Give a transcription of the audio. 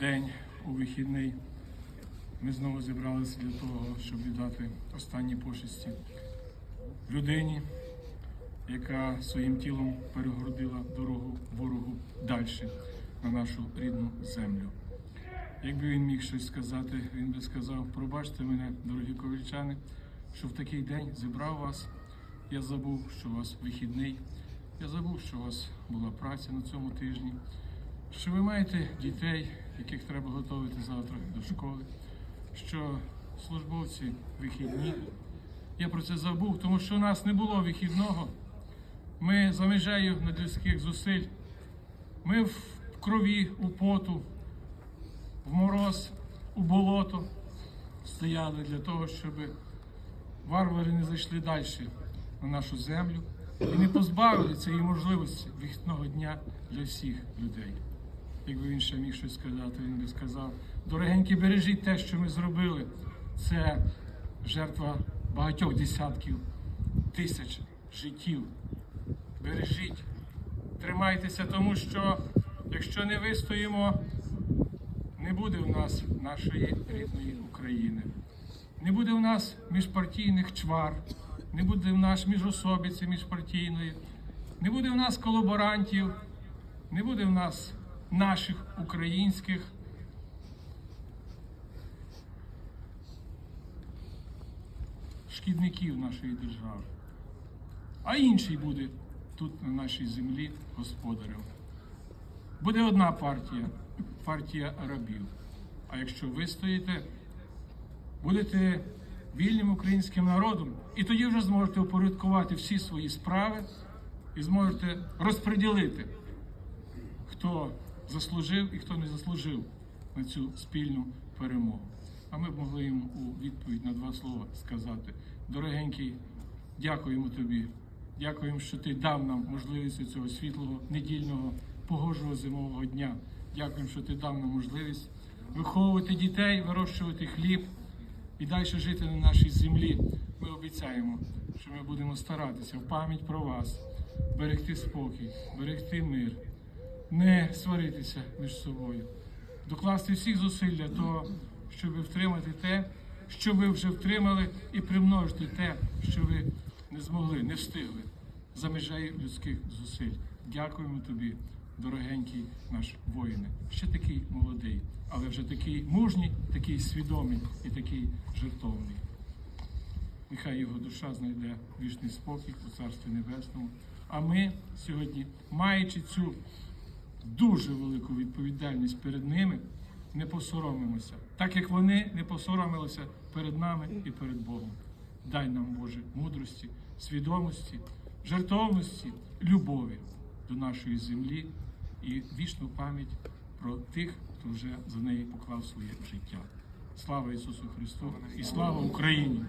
день у вихідний. Ми знову зібралися для того, щоб віддати останні почесті людині, яка своїм тілом перегородила дорогу ворогу далі на нашу рідну землю. Якби він міг щось сказати, він би сказав: пробачте мене, дорогі ковальчани, що в такий день зібрав вас. Я забув, що у вас вихідний. Я забув, що у вас була праця на цьому тижні, що ви маєте дітей, яких треба готувати завтра до школи, що службовці вихідні. Я про це забув, тому що у нас не було вихідного. Ми за межею надлюдських зусиль. Ми в крові, у поту, в мороз, у болото стояли для того, щоб варвари не зайшли далі на нашу землю і не позбавили цієї можливості вихідного дня для всіх людей. Якби він ще міг щось сказати, він би сказав: дорогенькі, бережіть те, що ми зробили. Це жертва багатьох десятків тисяч життів. Бережіть, тримайтеся, тому що якщо не вистоїмо, не буде в нас нашої рідної України. Не буде в нас міжпартійних чвар, не буде в нас міжособиці міжпартійної, не буде в нас колаборантів, не буде в нас наших українських шкідників нашої держави. А інший буде тут, на нашій землі, господарем. Буде одна партія партія рабів. А якщо ви стоїте, будете вільним українським народом, і тоді вже зможете упорядкувати всі свої справи і зможете розподілити, хто заслужив і хто не заслужив на цю спільну перемогу. А ми б могли їм у відповідь на два слова сказати: дорогенький, дякуємо тобі. Дякуємо, що ти дав нам можливість цього світлого недільного погожого зимового дня. Дякуємо, що ти дав нам можливість виховувати дітей, вирощувати хліб і далі жити на нашій землі. Ми обіцяємо, що ми будемо старатися в пам'ять про вас, берегти спокій, берегти мир, не сваритися між собою, докласти всіх зусиль для того, щоб втримати те, що ви вже втримали, і примножити те, що ви не змогли, не встигли за межею людських зусиль. Дякуємо тобі, дорогенький наш воїне. Ще такий молодий, але вже такий мужній, такий свідомий і такий жертовний. Нехай його душа знайде вічний спокій у Царстві Небесному. А ми сьогодні, маючи цю дуже велику відповідальність перед ними, не посоромимося, так як вони не посоромилися перед нами і перед Богом. Дай нам, Боже, мудрості, свідомості, жертовності, любові до нашої землі і вічну пам'ять про тих, хто вже за неї поклав своє життя. Слава Ісусу Христу і слава Україні!